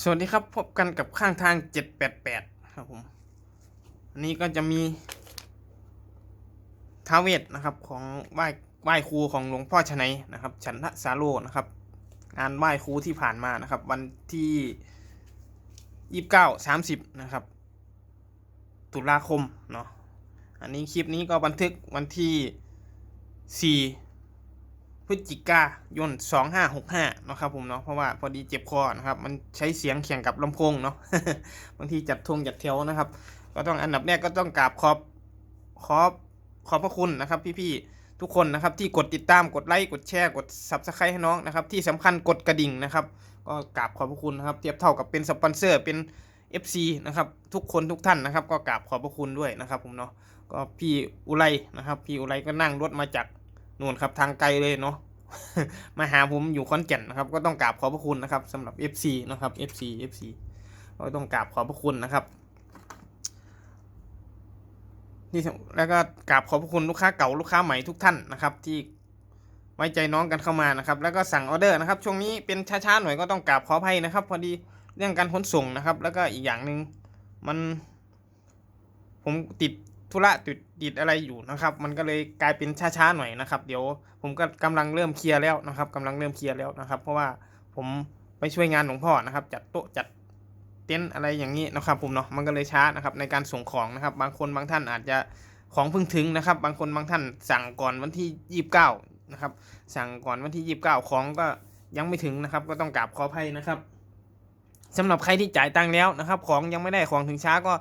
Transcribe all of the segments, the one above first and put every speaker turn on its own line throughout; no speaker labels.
สวัสดีครับพบกันกับข้างทาง 788 ครับผมอันนี้ก็จะมีท้าเวทนะครับของไหว้ไหว้ครูของหลวงพ่อชนัยนะครับ ฉันทะสาโลนะครับงานไหว้ครูที่ผ่านมานะครับ วันที่ยี่สิบเก้าสามสิบนะครับ ตุลาคมเนาะอันนี้คลิปนี้ก็บันทึกวันที่สี่ พฤศจิกายนสองห้าหกห้านะครับผมเนาะเพราะว่าพอดีเจ็บคอนะครับมันใช้เสียงแข่งกับลำโพงเนาะบางทีจัดทงจัดแถวนะครับ ก็ต้องอันดับแรกก็ต้องกราบขอบขอบขอบพระคุณนะครับ พี่ๆทุกคนนะครับที่กดติดตามกดไลค์กดแชร์กด subscribe ให้น้องนะครับ ที่สำคัญกดกระดิ่งนะครับ ก็กราบขอบพระคุณนะครับ เทียบเท่ากับเป็นสปอนเซอร์เป็น FC นะครับทุกคนทุกท่านนะครับ ก็กราบขอบพระคุณด้วยนะครับผมเนาะก็พี่อุไรนะครับ พี่อุไรก็นั่งรถมาจาก นู่นครับทางไกลเลยเนาะมาหาผมอยู่ขอนแก่นนะครับก็ต้องกราบขอบพระคุณนะครับสำหรับ FC นะครับ FC FC ก็ต้องกราบขอบพระคุณนะครับนี่แล้วก็กราบขอบพระคุณลูกค้าเก่าลูกค้าใหม่ทุกท่านนะครับ ที่ไว้ใจน้องกันเข้ามานะครับ แล้วก็สั่งออเดอร์นะครับ ช่วงนี้เป็นช้าๆหน่อยก็ต้องกราบขออภัยนะครับ พอดีเรื่องการขนส่งนะครับ แล้วก็อีกอย่างหนึ่งมันผมติด ธุระติดติดอะไรอยู่นะครับ มันก็เลยกลายเป็นช้าๆหน่อยนะครับ เดี๋ยวผมก็กำลังเริ่มเคลียร์แล้วนะครับกำลังเริ่มเคลียร์แล้วนะครับ เพราะว่าผมไปช่วยงานหลวงพ่อนะครับ จัดโต๊ะจัดเต็นท์อะไรอย่างนี้นะครับผมเนาะมันก็เลยช้านะครับในการส่งของนะครับ บางคนบางท่านอาจจะของเพิ่งถึงนะครับ บางคนบางท่านสั่งก่อนวันที่ยี่สิบเก้านะครับสั่งก่อนวันที่ยี่สิบเก้าของก็ยังไม่ถึงนะครับ ก็ต้องกราบขออภัยนะครับสำหรับใครที่จ่ายตังค์แล้วนะครับ ของยังไม่ได้ของถึงช้าก็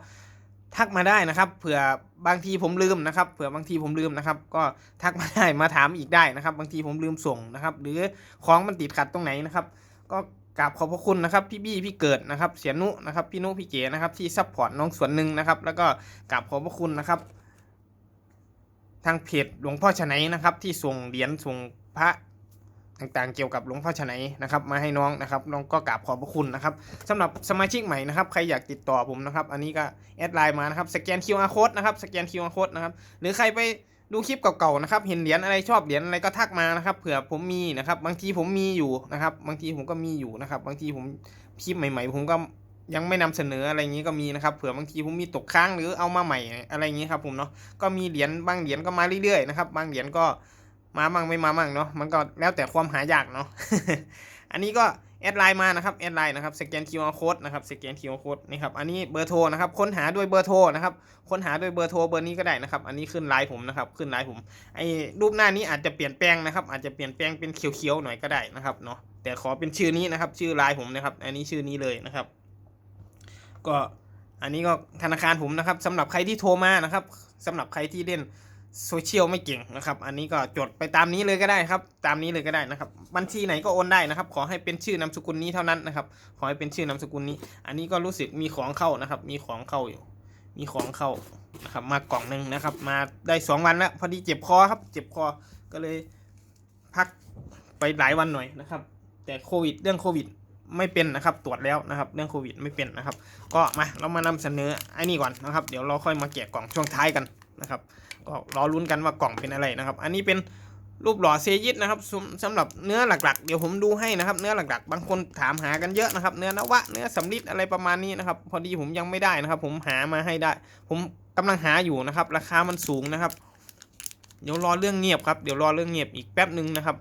ทักมาได้นะครับ เผื่อบางทีผมลืมนะครับ เผื่อบางทีผมลืมนะครับ ก็ทักมาได้มาถามอีกได้นะครับ บางทีผมลืมส่งนะครับ หรือของมันติดขัดตรงไหนนะครับ ก็กราบขอบพระคุณนะครับพี่บี้พี่เกิดนะครับ เสียนุนะครับพี่นุพี่เก๋นะครับที่ซัพพอร์ตน้องส่วนหนึ่งนะครับ แล้วก็กราบขอบพระคุณนะครับ ทางเพจหลวงพ่อชนัยนะครับ ที่ส่งเหรียญส่งพระ ต่างๆ เกี่ยวกับหลวงพ่อชนัยนะครับมาให้น้องนะครับน้องก็กราบขอบพระคุณนะครับสำหรับสมาชิกใหม่นะครับใครอยากติดต่อผมนะครับ อันนี้ก็แอดไลน์มานะครับสแกน QR code นะครับสแกน QR code นะครับหรือใครไปดูคลิปเก่าๆนะครับเห็นเหรียญอะไรชอบเหรียญอะไรก็ทักมานะครับเผื่อผมมีนะครับ บางทีผมมีอยู่นะครับ บางทีผมก็มีอยู่นะครับ บางทีผมคลิปใหม่ ๆ ผมก็ยังไม่นำเสนออะไรอย่างนี้ก็มีนะครับเผื่อบางทีผมมีตกค้างหรือเอามาใหม่อะไรอย่างนี้ครับผมเนาะก็มีเหรียญบางเหรียญก็มาเรื่อยๆนะครับบางเหรียญก็ มามั่งไม่มามั่งเนาะมันก็แล้วแต่ความหายากเนาะอันนี้ก็แอดไลน์มานะครับแอดไลน์นะครับสแกน QR code นะครับสแกน QR code นี่ครับอันนี้เบอร์โทรนะครับค้นหาด้วยเบอร์โทรนะครับค้นหาด้วยเบอร์โทรเบอร์นี้ก็ได้นะครับอันนี้ขึ้นไลน์ผมนะครับขึ้นไลน์ผมไอ้รูปหน้านี้อาจจะเปลี่ยนแปลงนะครับอาจจะเปลี่ยนแปลงเป็นเขียวๆหน่อยก็ได้นะครับเนาะแต่ขอเป็นชื่อนี้นะครับชื่อไลน์ผมนะครับอันนี้ชื่อนี้เลยนะครับ ก็อันนี้ก็ธนาคารผมนะครับสำหรับใครที่โทรมานะครับสำหรับใครที่เล่น โซเชียลไม่เก่งนะครับ อันนี้ก็จดไปตามนี้เลยก็ได้ครับ ตามนี้เลยก็ได้นะครับ บัญชีไหนก็โอนได้นะครับ ขอให้เป็นชื่อนามสกุลนี้เท่านั้นนะครับ ขอให้เป็นชื่อนามสกุลนี้ อันนี้ก็รู้สึกมีของเข้านะครับ มีของเข้าอยู่ มีของเข้านะครับ มากล่องหนึ่งนะครับ มาได้สองวันแล้วพอดีเจ็บคอครับ เจ็บคอ ก็เลยพักไปหลายวันหน่อยนะครับ แต่โควิด เรื่องโควิดไม่เป็นนะครับตรวจแล้วนะครับ เรื่องโควิดไม่เป็นนะครับ ก็มาเรามานำเสนอไอ้นี่ก่อนนะครับ เดี๋ยวเราค่อยมาแกะกล่องช่วงท้ายกันนะครับ ก็รอลุ้นกันว่ากล่องเป็นอะไรนะครับ อันนี้เป็นรูปหล่อเซยิตนะครับสำสำหรับเนื้อหลักๆ เดี๋ยวผมดูให้นะครับ เนื้อหลักๆ บางคนถามหากันเยอะนะครับ เนื้อนวะเนื้อสำลิดอะไรประมาณนี้นะครับ พอดีผมยังไม่ได้นะครับ ผมหามาให้ได้ ผมกำลังหาอยู่นะครับ ราคามันสูงนะครับ เดี๋ยวรอเรื่องเงียบครับ เดี๋ยวรอเรื่องเงียบอีกแป๊บหนึ่งนะครับ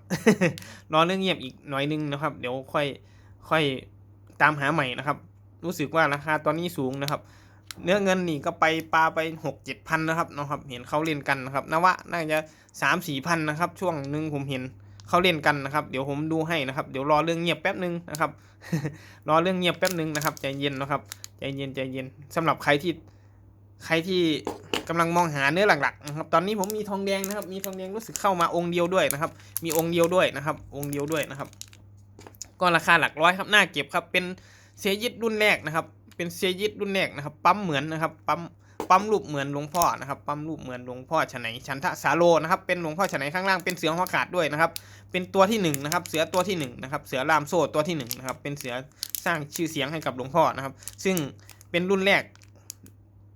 รอเรื่องเงียบอีกหน่อยหนึงนะครับ เดี๋ยวค่อยค่อยตามหาใหม่นะครับ รู้สึกว่าราคาตอนนี้สูงนะครับ เนื้อเงินนี่ก็ไปปลาไปหกเจ็ดพันนะครับเนาะครับ เห็นเขาเล่นกันนะครับนวะน่าจะสามสี่พันนะครับ ช่วงหนึ่งผมเห็นเขาเล่นกันนะครับ เดี๋ยวผมดูให้นะครับ เดี๋ยวรอเรื่องเงียบแป๊บนึงนะครับ รอเรื่องเงียบแป๊บนึงนะครับใจเย็นนะครับใจเย็นใจเย็นสำหรับใครที่ใครที่กำลังมองหาเนื้อหลักๆนะครับ ตอนนี้ผมมีทองแดงนะครับ มีทองแดงรู้สึกเข้ามาองค์เดียวด้วยนะครับ มีองค์เดียวด้วยนะครับ องค์เดียวด้วยนะครับ ก็ราคาหลักร้อยครับ น่าเก็บครับ เป็นเซยิตรุ่นแรกนะครับ เป็นเซยิตรุ่นแรกนะครับปั๊มเหมือนนะครับปั๊มปั๊มรูปเหมือนหลวงพ่อนะครับปั๊มรูปเหมือนหลวงพ่อฉไนชันทะสาโลนะครับเป็นหลวงพ่อฉไนข้างล่างเป็นเสือหัวขาดด้วยนะครับเป็นตัวที่หนึ่งนะครับเสือตัวที่หนึ่งนะครับเสือลามโซ่ตัวที่หนึ่งนะครับเป็นเสือสร้างชื่อเสียงให้กับหลวงพ่อนะครับ ซึ่งเป็นรุ่นแรก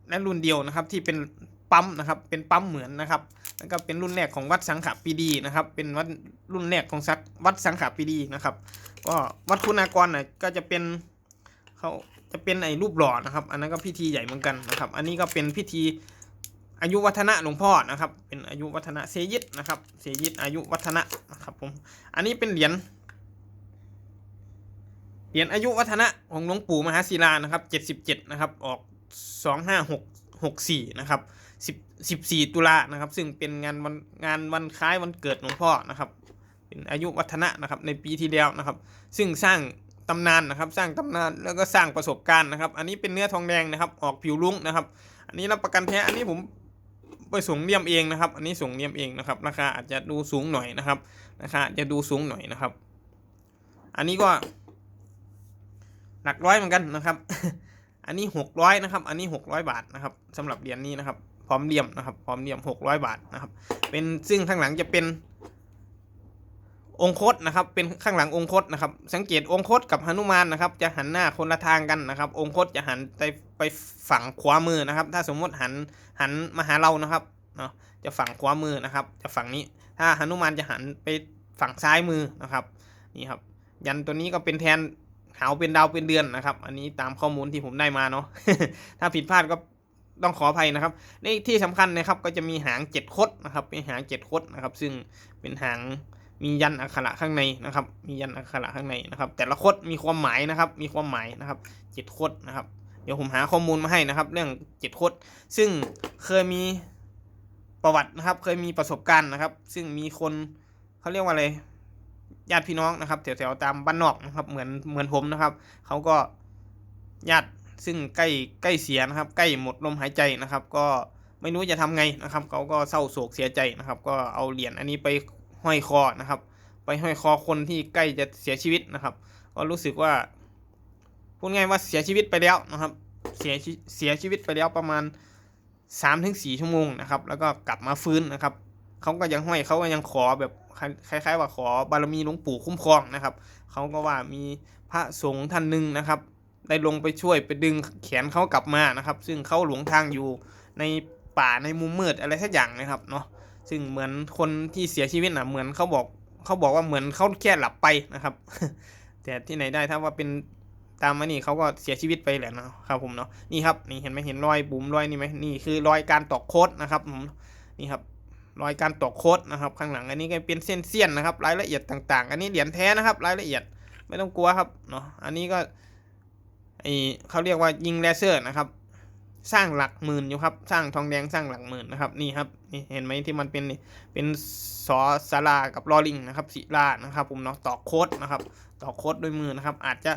และรุ่นเดียวนะครับที่เป็นปั๊มนะครับเป็นปั๊มเหมือนนะครับแล้วก็เป็นรุ่นแรกของวัดสังขปีดีนะครับเป็นวัดรุ่นแรกของวัดสังขปีดีนะครับ ก็วัดคุณากรนะก็จะเป็นเขา จะเป็นไอ้รูปหล่อนะครับ อันนั้นก็พิธีใหญ่เหมือนกันนะครับ อันนี้ก็เป็นพิธีอายุวัฒนะหลวงพ่อนะครับ เป็นอายุวัฒนะเซยิดนะครับ เซยิดอายุวัฒนะนะครับผม อันนี้เป็นเหรียญเหรียญอายุวัฒนะของหลวงปู่มหาศิลานะครับเจ็ดสิบเจ็ดนะครับ ออกสองห้าหกหกสี่นะครับสิบสิบสี่ตุลานะครับ ซึ่งเป็นงานวันงานวันคล้ายวันเกิดหลวงพ่อนะครับ เป็นอายุวัฒนะนะครับในปีที่แล้วนะครับ ซึ่งสร้าง ตำนานนะครับ สร้างตำนานแล้วก็สร้างประสบการณ์นะครับ อันนี้เป็นเนื้อทองแดงนะครับ ออกผิวลุ้งนะครับ อันนี้รับประกันแท้อันนี้ผมไปส่งเลี่ยมเองนะครับ อันนี้ส่งเลี่ยมเองนะครับ ราคาอาจจะดูสูงหน่อยนะครับราคาจะดูสูงหน่อยนะครับ อันนี้ก็หลักร้อยเหมือนกันนะครับ อันนี้หกร้อยนะครับ อันนี้หกร้อยบาทนะครับสำหรับเหรียญนี้นะครับ พร้อมเลี่ยมนะครับ พร้อมเลี่ยมหกร้อยบาทนะครับ เป็นซึ่งข้างหลังจะเป็น องคตนะครับเป็นข้างหลังองคตนะครับ สังเกตองคตกับหนุมานนะครับ จะหันหน้าคนละทางกันนะครับ องคตจะหันไปไปฝั่งขวามือนะครับ ถ้าสมมติหันหันมาหาเรานะครับเนาะจะฝั่งขวามือนะครับ จะฝั่งนี้ ถ้าหนุมานจะหันไปฝั่งซ้ายมือนะครับนี่ครับ ยันตัวนี้ก็เป็นแทนหาวเป็นดาวเป็นเดือนนะครับ อันนี้ตามข้อมูลที่ผมได้มาเนาะถ้าผิดพลาดก็ต้องขออภัยนะครับในที่สำคัญนะครับก็จะมีหางเจ็ดคดนะครับเป็นหางเจ็ดคดนะครับ ซึ่งเป็นหาง มียันอักขระข้างในนะครับ มียันอักขระข้างในนะครับ แต่ละคดมีความหมายนะครับ มีความหมายนะครับเจ็ดคดนะครับ เดี๋ยวผมหาข้อมูลมาให้นะครับ เรื่องเจ็ดคดซึ่งเคยมีประวัตินะครับ เคยมีประสบการณ์นะครับ ซึ่งมีคนเขาเรียกว่าอะไรญาติพี่น้องนะครับแถวๆตามบ้านนอกนะครับ เหมือนเหมือนผมนะครับเขาก็ญาติซึ่งใกล้ใกล้เสียนะครับ ใกล้หมดลมหายใจนะครับ ก็ไม่รู้จะทำไงนะครับเขาก็เศร้าโศกเสียใจนะครับ ก็เอาเหรียญอันนี้ไป ห้อยคอนะครับ ไปห้อยคอคนที่ใกล้จะเสียชีวิตนะครับ ก็รู้สึกว่าพูดง่ายว่าเสียชีวิตไปแล้วนะครับ เสียชีเสียชีวิตไปแล้วประมาณ3าถึงสชั่วโมงนะครับ แล้วก็กลับมาฟื้นนะครับเขาก็ยังห้อยเขาก็ยังขอแบบคล้ายๆ ว่าขอบารมีหลวงปู่คุ้มครองนะครับเขาก็ว่ามีพระสงฆ์ท่านหนึ่งนะครับ ได้ลงไปช่วยไปดึงแขนเขากลับมานะครับ ซึ่งเขาหลงทางอยู่ในป่าในมุมมืดอะไรสักอย่างนะครับเนาะ ซึ่งเหมือนคนที่เสียชีวิตนะเหมือนเขาบอกเขาบอกว่าเหมือนเขาแค่หลับไปนะครับ แต่ที่ไหนได้ถ้าว่าเป็นตามมานี่เขาก็เสียชีวิตไปแหละนะครับผมเนาะนี่ครับนี่เห็นไหมเห็นรอยบุ๋มรอยนี่ไหมนี่คือรอยการตอกโคดนะครับผมนี่ครับรอยการตอกโคดนะครับ ข้างหลังอันนี้ก็เป็นเส้นเสี้ยนนะครับ รายละเอียดต่าง ๆ อันนี้เหรียญแท้นะครับ รายละเอียดไม่ต้องกลัวครับเนาะอันนี้ก็ไอเขาเรียกว่ายิงเลเซอร์นะครับ สร้างหลักหมื่นอยู่ครับ สร้างทองแดงสร้างหลักหมื่นนะครับนี่ครับนี่เห็นไหมที่มันเป็นเป็นสอสารากับลอลิงนะครับศิลานะครับ ผมเนาะต่อโคดนะครับ ต่อโคดด้วยมือนะครับ อาจจะ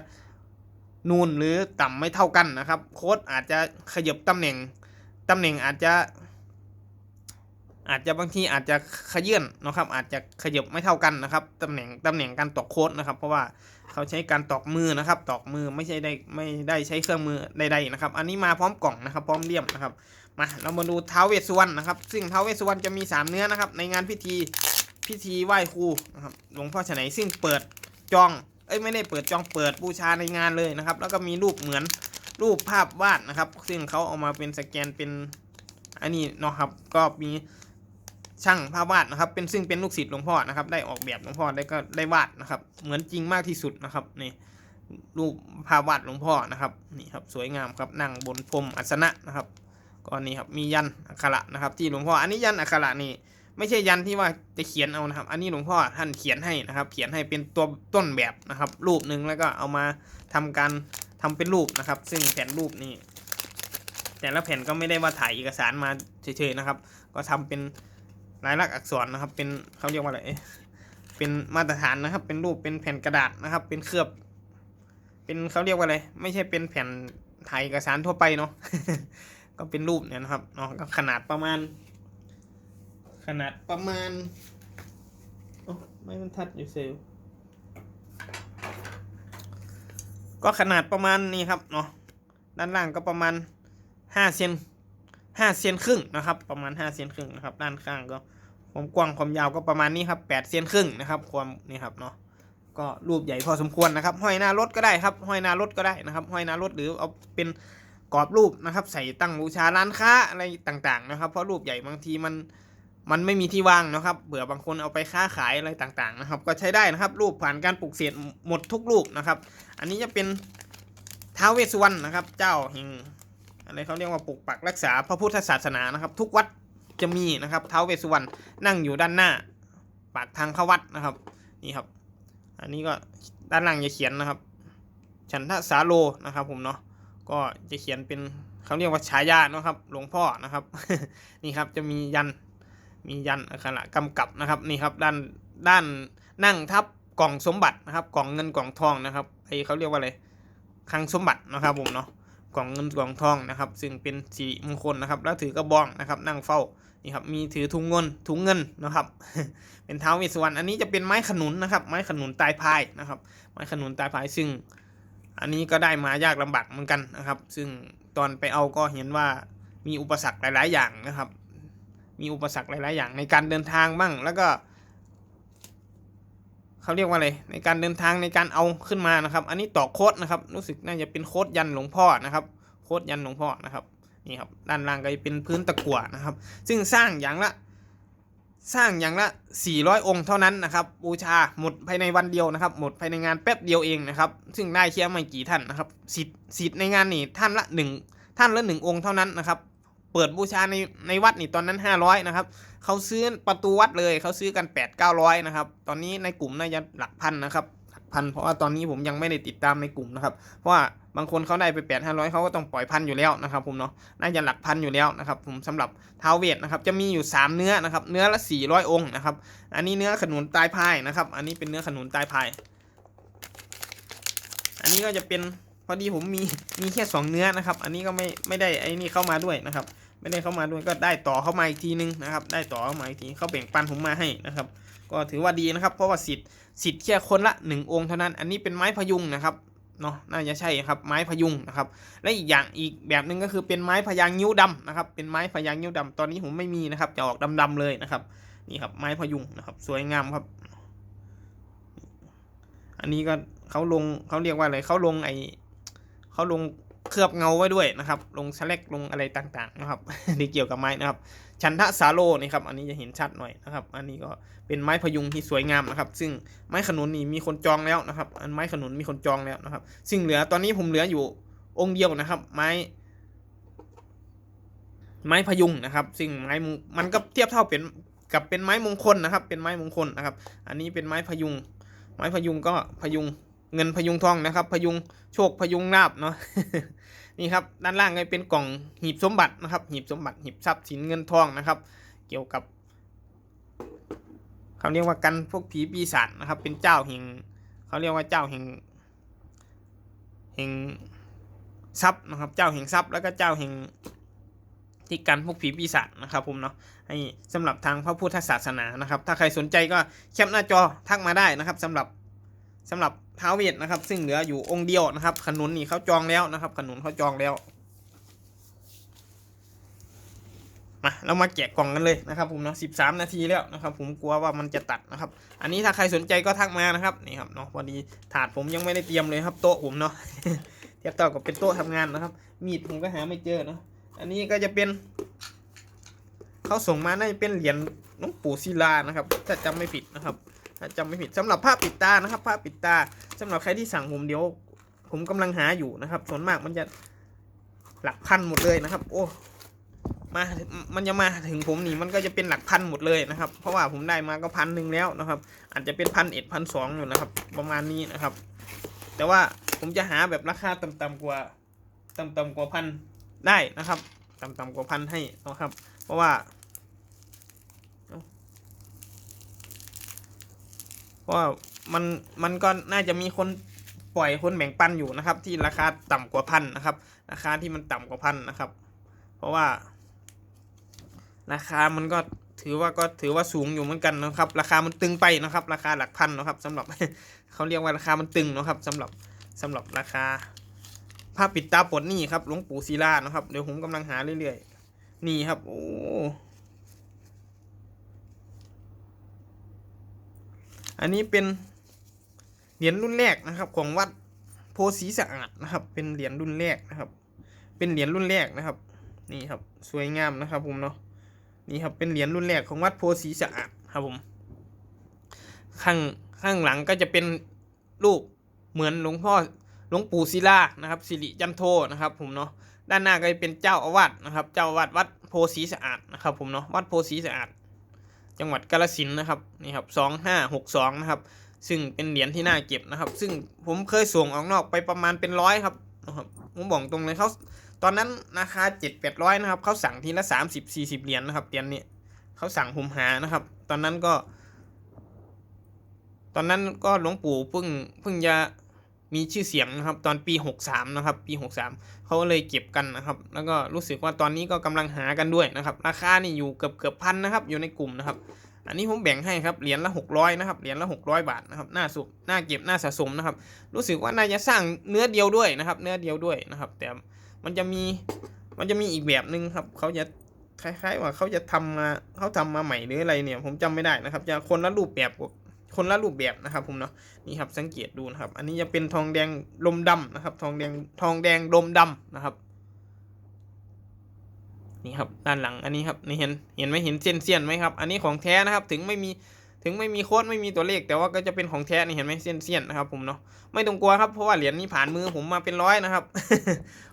นูนหรือต่ำไม่เท่ากันนะครับ โคดอาจจะขยับตำแหน่งตำแหน่งอาจจะ อาจจะบางทีอาจจะขยื่นนะครับ อาจจะขยับไม่เท่ากันนะครับตำแหน่งตำแหน่งการตอกโค้ดนะครับ เพราะว่าเขาใช้การตอกมือนะครับ ตอกมือไม่ใช่ได้ไม่ได้ใช้เครื่องมือใดๆนะครับ อันนี้มาพร้อมกล่องนะครับ พร้อมเลี่ยมนะครับมาเรามาดูท้าวเวสสุวรรณนะครับ ซึ่งท้าวเวสสุวรรณจะมีสามเนื้อนะครับ ในงานพิธีพิธีไหว้ครูนะครับหลวงพ่อฉไหนซึ่งเปิดจองเอ้ยไม่ได้เปิดจองเปิดบูชาในงานเลยนะครับ แล้วก็มีรูปเหมือนรูปภาพวาดนะครับ ซึ่งเขาเอามาเป็นสแกนเป็นอันนี้นะครับก็มี ช่างภาพวาดนะครับ เป็นซึ่งเป็นลูกศิษย์หลวงพ่อนะครับ ได้ออกแบบหลวงพ่อได้ก็ได้วาดนะครับ เหมือนจริงมากที่สุดนะครับนี่รูปภาพวาดหลวงพ่อนะครับนี่ครับสวยงามครับนั่งบนพรมอัสนะนะครับก็นี่ครับมียันอักขระนะครับ ที่หลวงพ่ออันนี้ยันอักขระนี่ไม่ใช่ยันที่ว่าจะเขียนเอานะครับ อันนี้หลวงพ่อท่านเขียนให้นะครับ เขียนให้เป็นตัวต้นแบบนะครับ รูปหนึ่งแล้วก็เอามาทำการทำเป็นรูปนะครับ ซึ่งแผ่นรูปนี่แต่ละแผ่นก็ไม่ได้ว่าถ่ายเอกสารมาเฉยๆนะครับ ก็ทำเป็น ลายลักษณ์อักษรนะครับ เป็นเขาเรียกว่าอะไรเป็นมาตรฐานนะครับ เป็นรูปเป็นแผ่นกระดาษนะครับ เป็นเคลือบ เป็นเขาเรียกว่าอะไรไม่ใช่เป็นแผ่นถ่ายเอกสารทั่วไปเนาะก็เป็นรูปเนี่ยนะครับเนาะก็ขนาดประมาณ ขนาดประมาณโอ้ไม่มันทัดอยู่เซลก็ขนาดประมาณนี้ครับเนาะด้านล่างก็ประมาณห้าเซน ห้าเซนครึ่งนะครับ ประมาณห้าเซนครึ่งนะครับ ด้านข้างก็ความกว้างความยาวก็ประมาณนี้ครับแปดเซนครึ่งนะครับ ความนี่ครับเนาะก็รูปใหญ่พอสมควรนะครับ ห้อยหน้ารถก็ได้ครับ ห้อยหน้ารถก็ได้นะครับ ห้อยหน้ารถหรือเอาเป็นกรอบรูปนะครับ ใส่ตั้งบูชาร้านค้าอะไรต่างๆ นะครับ เพราะรูปใหญ่บางทีมันมันไม่มีที่วางนะครับเบื่อบางคนเอาไปค้าขายอะไรต่างๆนะครับ ก็ใช้ได้นะครับ รูปผ่านการปลูกเสกหมดทุกรูปนะครับ อันนี้จะเป็นท้าวเวสสุวรรณนะครับ เจ้าแห่ง อะไรเขาเรียกว่าปกปักรักษาพระพุทธศาสนานะครับ ทุกวัดจะมีนะครับเท้าเวสสุวรรณนั่งอยู่ด้านหน้า ปากทางเข้าวัดนะครับ นี่ครับ อันนี้ก็ด้านล่างจะเขียนนะครับ ฉันทสาโลนะครับ ผมเนาะก็จะเขียนเป็นเขาเรียกว่าฉายาเนาะครับ หลวงพ่อนะครับ นี่ครับจะมียันมียันอักขระกำกับนะครับนี่ครับด้านด้านนั่งทับกล่องสมบัตินะครับ กล่องเงินกล่องทองนะครับไอเขาเรียกว่าอะไรคลังสมบัตินะครับผมเนาะ กล่องเงินกล่องทองนะครับ ซึ่งเป็นสีมงคลนะครับ แล้วถือกระบองนะครับ นั่งเฝ้านี่ครับ มีถือถุงเงินถุงเงินนะครับ เป็นเท้าเวสสุวรรณอันนี้จะเป็นไม้ขนุนนะครับ ไม้ขนุนตายพายนะครับ ไม้ขนุนตายพายซึ่ง อันนี้ก็ได้มายากลำบากเหมือนกันนะครับ ซึ่งตอนไปเอาก็เห็นว่ามีอุปสรรคหลาย ๆ อย่างนะครับ มีอุปสรรคหลาย ๆ อย่างในการเดินทางบ้างแล้วก็ เขาเรียกว่าอะไรในการเดินทางในการเอาขึ้นมานะครับ อันนี้ต่อโคดนะครับ รู้สึกน่าจะเป็นโคดยันหลวงพ่อนะครับ โคดยันหลวงพ่อนะครับนี่ครับด้านล่างก็จะเป็นพื้นตะกั่วนะครับ ซึ่งสร้างอย่างละ สร้างอย่างละ 400 องค์เท่านั้นนะครับ บูชาหมดภายในวันเดียวนะครับ หมดภายในงานแป๊บเดียวเองนะครับ ซึ่งได้เคียไม่กี่ท่านนะครับสิทธิ์สิทธิ์ในงานนี่ท่านละหนึ่งท่านละหนึ่งองค์เท่านั้นนะครับ เปิดบูชาในในวัดนี่ตอนนั้น 500นะครับเขาซื้อประตูวัดเลยเขาซื้อกัน 8 900นะครับตอนนี้ในกลุ่มน่าจะหลักพันนะครับหลักพันเพราะว่าตอนนี้ผมยังไม่ได้ติดตามในกลุ่มนะครับเพราะว่าบางคนเขาได้ไป8 500เขาก็ต้องปล่อยพันอยู่แล้วนะครับผมเนาะน่าจะหลักพันอยู่แล้วนะครับผมสำหรับท้าวเวทนะครับจะมีอยู่ 3 เนื้อนะครับเนื้อละ 400 องค์นะครับอันนี้เนื้อขนุนตายพายนะครับอันนี้เป็นเนื้อขนุนตายพาย อันนี้ก็จะเป็นพอดีผมมีมีแค่สองเนื้อนะครับ อันนี้ก็ไม่ไม่ได้ไอ้นี่เข้ามาด้วยนะครับ ไม่ได้เข้ามาด้วยก็ได้ต่อเข้ามาอีกทีนึงนะครับ ได้ต่อเข้ามาอีกทีเขาแบ่งปันผมมาให้นะครับ ก็ถือว่าดีนะครับ เพราะว่าสิทธิ์สิทธิ์แค่คนละหนึ่งองค์เท่านั้น อันนี้เป็นไม้พยุงนะครับเนาะน่าจะใช่ครับไม้พยุงนะครับ และอีกอย่างอีกแบบหนึ่งก็คือเป็นไม้พยางนิ้วดำนะครับ เป็นไม้พยางนิ้วดำตอนนี้ผมไม่มีนะครับ จะออกดำๆเลยนะครับ นี่ครับไม้พยุงนะครับ สวยงามครับ อันนี้ก็เขาลงเขาเรียกว่าอะไรเขาลงไอเขาลง เคลือบเงาไว้ด้วยนะครับ ลงสแลกลงอะไรต่างๆนะครับที่เกี่ยวกับไม้นะครับ ชันทะสาโลนี่ครับ อันนี้จะเห็นชัดหน่อยนะครับ อันนี้ก็เป็นไม้พยุงที่สวยงามนะครับ ซึ่งไม้ขนุนนี่มีคนจองแล้วนะครับ อันไม้ขนุนมีคนจองแล้วนะครับ ซึ่งเหลือตอนนี้ผมเหลืออยู่องค์เดียวนะครับ ไม้ ไม้พยุงนะครับ ซึ่งไม้มงมันก็เทียบเท่าเป็นกับเป็นไม้มงคลนะครับ เป็นไม้มงคลนะครับ อันนี้เป็นไม้พยุง ไม้พยุงก็พยุง เงินพยุงทองนะครับ พยุงโชคพยุงลาบเนาะนี่ครับด้านล่างก็เป็นกล่องหีบสมบัตินะครับ หีบสมบัติหีบทรัพย์สินเงินทองนะครับ เกี่ยวกับเขาเรียกว่ากันพวกผีปีศาจนะครับ เป็นเจ้าแห่งเขาเรียกว่าเจ้าแห่งแห่งทรัพย์นะครับ เจ้าแห่งทรัพย์แล้วก็เจ้าแห่งที่กันพวกผีปีศาจนะครับผมเนาะให้สำหรับทางพระพุทธศาสนานะครับ ถ้าใครสนใจก็แคปหน้าจอทักมาได้นะครับสำหรับสำหรับ ท้าวเวทนะครับ ซึ่งเหลืออยู่องค์เดียวนะครับ ขนุนนี่เขาจองแล้วนะครับ ขนุนเขาจองแล้วมาเรามาแกะกล่องกันเลยนะครับผมเนาะสิบสามนาทีแล้วนะครับผมกลัวว่ามันจะตัดนะครับ อันนี้ถ้าใครสนใจก็ทักมานะครับนี่ครับเนาะพอดีถาดผมยังไม่ได้เตรียมเลยครับโต๊ะผมเนาะเทียบเท่ากับเป็นโต๊ะทำงานนะครับ มีดผมก็หาไม่เจอเนาะอันนี้ก็จะเป็นเขาส่งมาน่าจะเป็นเหรียญหลวงปู่ศิลานะครับ ถ้าจำไม่ผิดนะครับ ถ้าจำไม่ผิดสำหรับผ้าปิดตานะครับผ้าปิดตาสำหรับใครที่สั่งผมเดี๋ยว ผมกำลังหาอยู่นะครับ ส่วนมากมันจะหลักพันหมดเลยนะครับ โอ้มามันจะมาถึงผมนี่มันก็จะเป็นหลักพันหมดเลยนะครับ เพราะว่าผมได้มาก็พันหนึ่งแล้วนะครับ อาจจะเป็นพันเอ็ดพันสองอยู่นะครับ ประมาณนี้นะครับ แต่ว่าผมจะหาแบบราคาต่ำๆกว่าต่ำๆกว่าพันได้นะครับต่ำๆกว่าพันให้นะครับ เพราะว่า เพราะว่ามันมันก็น่าจะมีคนปล่อยคนแบ่งปันอยู่นะครับ ที่ราคาต่ำกว่าพันนะครับ ราคาที่มันต่ำกว่าพันนะครับ เพราะว่า ราคามันก็ถือว่าก็ถือว่าสูงอยู่เหมือนกันนะครับ ราคามันตึงไปนะครับ ราคาหลักพันนะครับสำหรับเขาเรียกว่าราคามันตึงนะครับสำหรับสำหรับราคาผ้าปิดตาปลดนี่ครับหลวงปู่ศิลานะครับเดี๋ยวผมกำลังหาเรื่อยๆ นี่ครับ โอ้ อันนี้เป็นเหรียญรุ่นแรกนะครับ ของวัดโพสีสะอาดนะครับ เป็นเหรียญรุ่นแรกนะครับ เป็นเหรียญรุ่นแรกนะครับ นี่ครับสวยงามนะครับผมเนาะนี่ครับเป็นเหรียญรุ่นแรกของวัดโพสีสะอาดครับผมข้างข้างหลังก็จะเป็นรูปเหมือนหลวงพ่อหลวงปู่ศิลานะครับสิริจันโทนะครับผมเนาะด้านหน้าก็จะเป็นเจ้าอาวาสนะครับ เจ้าอาวาสวัดโพสีสะอาดนะครับผมเนาะวัดโพสีสะอาด จังหวัดกาฬสินนะครับนี่ครับสองห้าหกสองนะครับ ซึ่งเป็นเหรียญที่น่าเก็บนะครับ ซึ่งผมเคยส่งออกนอกไปประมาณเป็นร้อยครับนะครับผมบอกตรงเลยเขาตอนนั้นราคาเจ็ดแปดร้อยนะครับเขาสั่งทีละสามสิบสี่สิบเหรียญนะครับเหรียญนี้เขาสั่งผมหานะครับ ตอนนั้นก็ ตอนนั้นก็หลวงปู่เพิ่งเพิ่งจะ มีชื่อเสียงนะครับตอนปีหกสามนะครับ ปีหกสามเขาเลยเก็บกันนะครับ แล้วก็รู้สึกว่าตอนนี้ก็กำลังหากันด้วยนะครับ ราคานี่อยู่เกือบเกือบพันนะครับ อยู่ในกลุ่มนะครับ อันนี้ผมแบ่งให้ครับ เหรียญละหกร้อยนะครับ เหรียญละหกร้อยบาทนะครับ น่าสุน่าเก็บ น่าสะสมนะครับ รู้สึกว่าน่าจะสร้างเนื้อเดียวด้วยนะครับ เนื้อเดียวด้วยนะครับ แต่มันจะมี มันจะมีอีกแบบหนึ่งครับ เขาจะคล้ายๆว่าเขาจะทำมาเขาทำมาใหม่หรืออะไรเนี่ย ผมจำไม่ได้นะครับ จะคนละรูปแบบกับ คนละรูปแบบนะครับผมเนาะนี่ครับสังเกตดูนะครับ อันนี้จะเป็นทองแดงลมดำนะครับ ทองแดงทองแดงลมดำนะครับนี่ครับด้านหลังอันนี้ครับนี่เห็นเห็นไหมเห็นเส้นเสี้ยนไหมครับ อันนี้ของแท้นะครับถึงไม่มีถึงไม่มีโค้ดไม่มีตัวเลข แต่ว่าก็จะเป็นของแท้นี่เห็นไหมเส้นเสี้ยนนะครับผมเนาะไม่ต้องกลัวครับเพราะว่าเหรียญนี้ผ่านมือผมมาเป็นร้อยนะครับ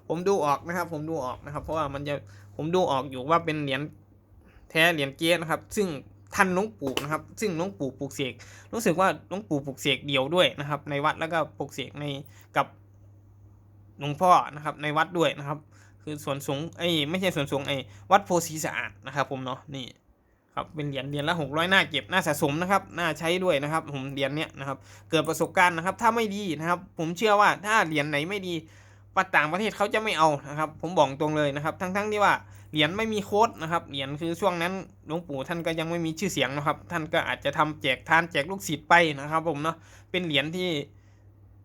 ผมดูออกนะครับ ผมดูออกนะครับ เพราะว่ามันจะผมดูออกอยู่ว่าเป็นเหรียญแท้เหรียญเก๊นะครับ ซึ่ง ท่านหลวงปู่นะครับ ซึ่งหลวงปู่ปลูกเสกรู้สึกว่าหลวงปู่ปลูกเสกเดียวด้วยนะครับ ในวัดแล้วก็ปลูกเสกในกับหลวงพ่อนะครับ ในวัดด้วยนะครับ คือส่วนสูงไอ้ไม่ใช่ส่วนสูงไอ้วัดโพสีสะอาดนะครับ ผมเนาะนี่ครับเป็นเหรียญเหรียญละหกร้อยหน้าเก็บหน้าสะสมนะครับหน้าใช้ด้วยนะครับ ผมเหรียญเนี้ยนะครับ เกิดประสบการณ์นะครับ ถ้าไม่ดีนะครับ ผมเชื่อว่าถ้าเหรียญไหนไม่ดีประต่างประเทศเขาจะไม่เอานะครับ ผมบอกตรงเลยนะครับ ทั้งๆที่ว่า เหรียญไม่มีโค้ดนะครับเหรียญคือช่วงนั้นหลวงปู่ท่านก็ยังไม่มีชื่อเสียงนะครับ ท่านก็อาจจะทำแจกทานแจกลูกศิษย์ไปนะครับ ผมเนาะเป็นเหรียญที่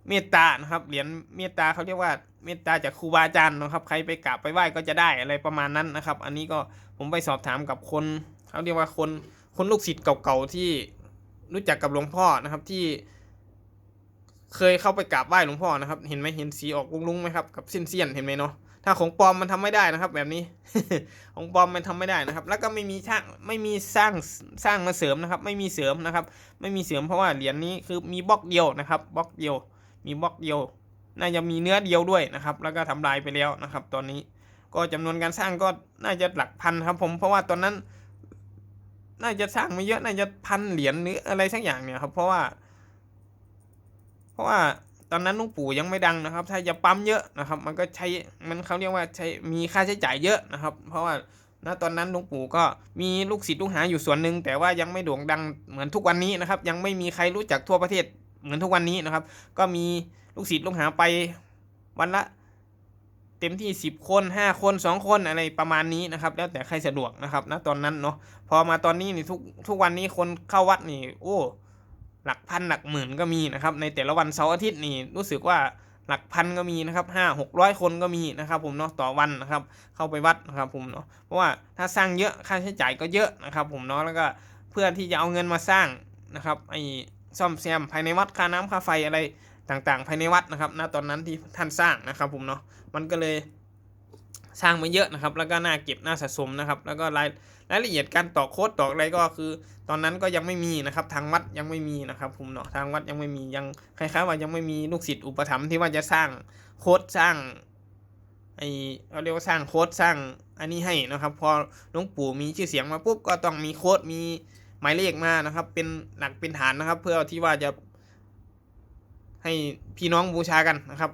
เมตตานะครับเหรียญเมตตาเขาเรียกว่าเมตตาจากครูบาอาจารย์นะครับ ใครไปกราบไปไหว้ก็จะได้อะไรประมาณนั้นนะครับ อันนี้ก็ผมไปสอบถามกับคนเขาเรียกว่าคนคนลูกศิษย์เก่าๆที่รู้จักกับหลวงพ่อนะครับที่เคยเข้าไปกราบไหว้หลวงพ่อนะครับ เห็นไหมเห็นสีออกลุ้งๆไหมครับกับเส้นๆเห็นไหมเนาะ ถ้าของปลอมมันทำไม่ได้นะครับ แบบนี้ ของปลอมมันทำไม่ได้นะครับ แล้วก็ไม่มีช่างไม่มีสร้างสร้างมาเสริมนะครับ ไม่มีเสริมนะครับ ไม่มีเสริมเพราะว่าเหรียญนี้คือมีบล็อกเดียวนะครับบล็อกเดียว มีบล็อกเดียว น่าจะมีเนื้อเดียวด้วยนะครับ แล้วก็ทำลายไปแล้วนะครับ ตอนนี้ก็จำนวนการสร้างก็น่าจะหลักพันครับ ผมเพราะว่าตอนนั้น น่าจะสร้างไม่เยอะน่าจะพันเหรียญหรืออะไรสักอย่างเนี่ยครับ เพราะว่า เพราะว่า ตอนนั้นลุงปู่ยังไม่ดังนะครับ ถ้าจะปั๊มเยอะนะครับ มันก็ใช้มันเขาเรียกว่าใช้มีค่าใช้จ่ายเยอะนะครับ เพราะว่าณตอนนั้นลุงปู่ก็มีลูกศิษย์ลูกหาอยู่ส่วนหนึ่งแต่ว่ายังไม่โด่งดังเหมือนทุกวันนี้นะครับ ยังไม่มีใครรู้จักทั่วประเทศเหมือนทุกวันนี้นะครับ ก็มีลูกศิษย์ลูกหาไปวันละเต็มที่สิบคนห้าคนสองคนอะไรประมาณนี้นะครับ แล้วแต่ใครสะดวกนะครับณตอนนั้นเนาะพอมาตอนนี้นี่ทุกทุกวันนี้คนเข้าวัดนี่ โอ้ หลักพันหลักหมื่นก็มีนะครับในแต่ละวันเสาร์อาทิตย์นี่รู้สึกว่าหลักพันก็มีนะครับห้าหกร้อยคนก็มีนะครับผมเนาะต่อวันนะครับเข้าไปวัดนะครับผมเนาะเพราะว่าถ้าสร้างเยอะค่าใช้จ่ายก็เยอะนะครับผมเนาะแล้วก็เพื่อที่จะเอาเงินมาสร้างนะครับไอ้ซ่อมแซมภายในวัดค่าน้ำค่าไฟอะไรต่างๆ ภายในวัดนะครับณตอนนั้นที่ท่านสร้างนะครับผมเนาะมันก็เลย สร้างมาเยอะนะครับ แล้วก็น่าเก็บน่าสะสมนะครับ แล้วก็รายรายละเอียดการต่อโค้ดต่ออะไรก็คือ ตอนนั้นก็ยังไม่มีนะครับ ทางวัดยังไม่มีนะครับผมเนาะทางวัดยังไม่มียังคล้ายๆว่ายังไม่มีลูกศิษย์อุปถัมภ์ที่ว่าจะสร้างโค้ดสร้างไอเราเรียกว่าสร้างโค้ดสร้างอันนี้ให้นะครับ พอหลวงปู่มีชื่อเสียงมาปุ๊บก็ต้องมีโค้ดมีหมายเลขมานะครับ เป็นหลักเป็นฐานนะครับ เพื่อที่ว่าจะให้พี่น้องบูชากันนะครับ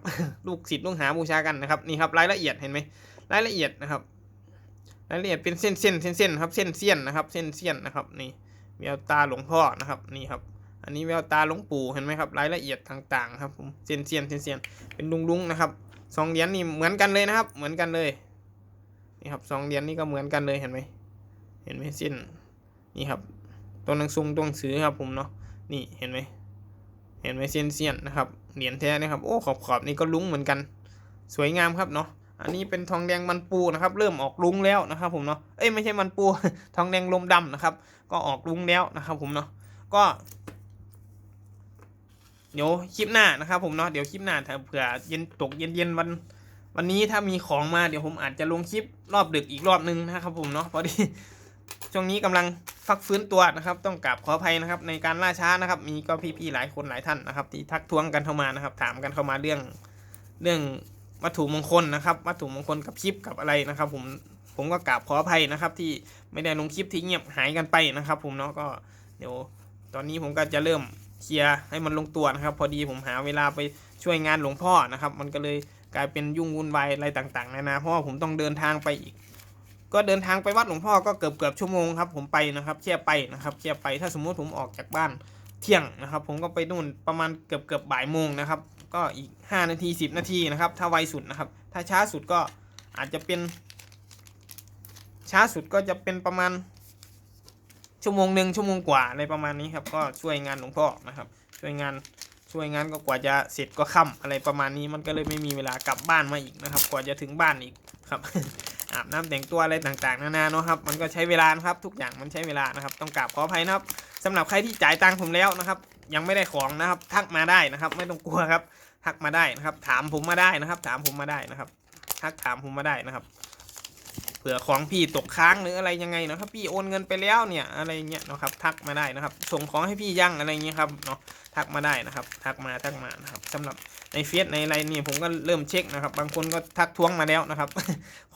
ลูกศิษย์ลูกหาบูชากันนะครับนี่ครับรายละเอียดเห็นไหม รายละเอียดนะครับ รายละเอียดเป็นเส้นเส้นเส้นเส้นครับ เส้นเส้นนะครับ เส้นเส้นนะครับ นี่แววตาหลวงพ่อนะครับ นี่ครับ อันนี้แววตาหลวงปู่เห็นไหมครับ รายละเอียดต่างๆ ครับผม เส้นเส้นเส้นเส้นเป็นลุงลุงๆนะครับสองเหรียญนี่เหมือนกันเลยนะครับ เหมือนกันเลย นี่ครับสองเหรียญนี่ก็เหมือนกันเลยเห็นไหมเห็นไหมเส้น นี่ครับตัวหนังซุงตัวหนังสือครับผมเนาะ นี่เห็นไหมเห็นไหมเส้นเส้นนะครับ เหรียญแท้นะครับ โอ้ขอบขอบนี่ก็ลุงเหมือนกัน สวยงามครับเนาะ อันนี้เป็นทองแดงมันปูนะครับ เริ่มออกลุงแล้วนะครับผมเนาะเอ้ยไม่ใช่มันปู ทองแดงลมดำนะครับ ก็ออกลุงแล้วนะครับ ผมเนาะก็เดี๋ยวคลิปหน้านะครับผมเนาะเดี๋ยวคลิปหน้าถ้าเผื่อเย็นตกเย็นเย็นๆวัน วันนี้ถ้ามีของมาเดี๋ยวผมอาจจะลงคลิปรอบดึกอีกรอบนึงนะครับ ผมเนาะพอดีช่วงนี้กำลังฟักฟื้นตัวนะครับ ต้องกราบขออภัยนะครับ ในการล่าช้านะครับ มีก็พี่ๆหลายคนหลายท่านนะครับ ที่ทักท้วงกันเข้ามานะครับ ถามกันเข้ามาเรื่องเรื่อง วัตถุมงคลนะครับ วัตถุมงคลกับคลิปกับอะไรนะครับ ผมผมก็กราบขออภัยนะครับ ที่ไม่ได้ลงคลิปที่เงียบหายกันไปนะครับ ผมเนาะก็เดี๋ยวตอนนี้ผมก็จะเริ่มเคลียร์ให้มันลงตัวนะครับ พอดีผมหาเวลาไปช่วยงานหลวงพ่อนะครับ มันก็เลยกลายเป็นยุ่งวุ่นวายอะไรต่างๆนานาเพราะว่าผมต้องเดินทางไปอีก ก็เดินทางไปวัดหลวงพ่อก็เกือบเกือบชั่วโมงครับ ผมไปนะครับแค่ไปนะครับแค่ไปถ้าสมมุติผมออกจากบ้านเที่ยงนะครับ ผมก็ไปนู่นประมาณเกือบเกือบบ่ายโมงนะครับ ก็อีก 5 นาที 10 นาทีนะครับ ถ้าไวสุดนะครับ ถ้าช้าสุดก็อาจจะเป็น ช้าสุดก็จะเป็นประมาณ ชั่วโมงหนึ่งชั่วโมงกว่าอะไรประมาณนี้ครับ ก็ช่วยงานหลวงพ่อนะครับ ช่วยงานช่วยงานก็กว่าจะเสร็จก็ค่ำอะไรประมาณนี้มันก็เลยไม่มีเวลากลับบ้านมาอีกนะครับ กว่าจะถึงบ้านอีกครับ อาบน้ำแต่งตัวอะไรต่างๆนานาเนาะครับมันก็ใช้เวลานะครับทุกอย่างมันใช้เวลานะครับ ต้องกราบขออภัยนะครับสำหรับใครที่จ่ายตังค์ผมแล้วนะครับ ยังไม่ได้ของนะครับทักมาได้นะครับ ไม่ต้องกลัวครับทักมาได้นะครับ ถามผมมาได้นะครับ ถามผมมาได้นะครับ ทักถามผมมาได้นะครับเผื่อของพี่ตกค้างหรืออะไรยังไงนะครับพี่โอนเงินไปแล้วเนี่ยอะไรเงี้ยนะครับทักมาได้นะครับ ส่งของให้พี่ยังอะไรเงี้ยครับเนาะทักมาได้นะครับ ทักมาทักมานะครับสำหรับ ในเฟซในอะไรนี่ผมก็เริ่มเช็คนะครับ บางคนก็ทักท้วงมาแล้วนะครับ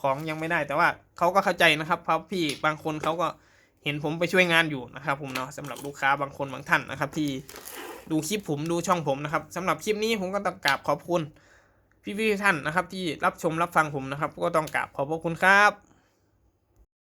ของยังไม่ได้แต่ว่าเขาก็เข้าใจนะครับเพราะพี่บางคนเขาก็เห็นผมไปช่วยงานอยู่นะครับผมเนาะสำหรับลูกค้าบางคนบางท่านนะครับ ที่ดูคลิปผมดูช่องผมนะครับสำหรับคลิปนี้ผมก็ต้องกราบขอบคุณพี่ๆท่านนะครับ ที่รับชมรับฟังผมนะครับ ก็ต้องกราบขอบพระคุณครับ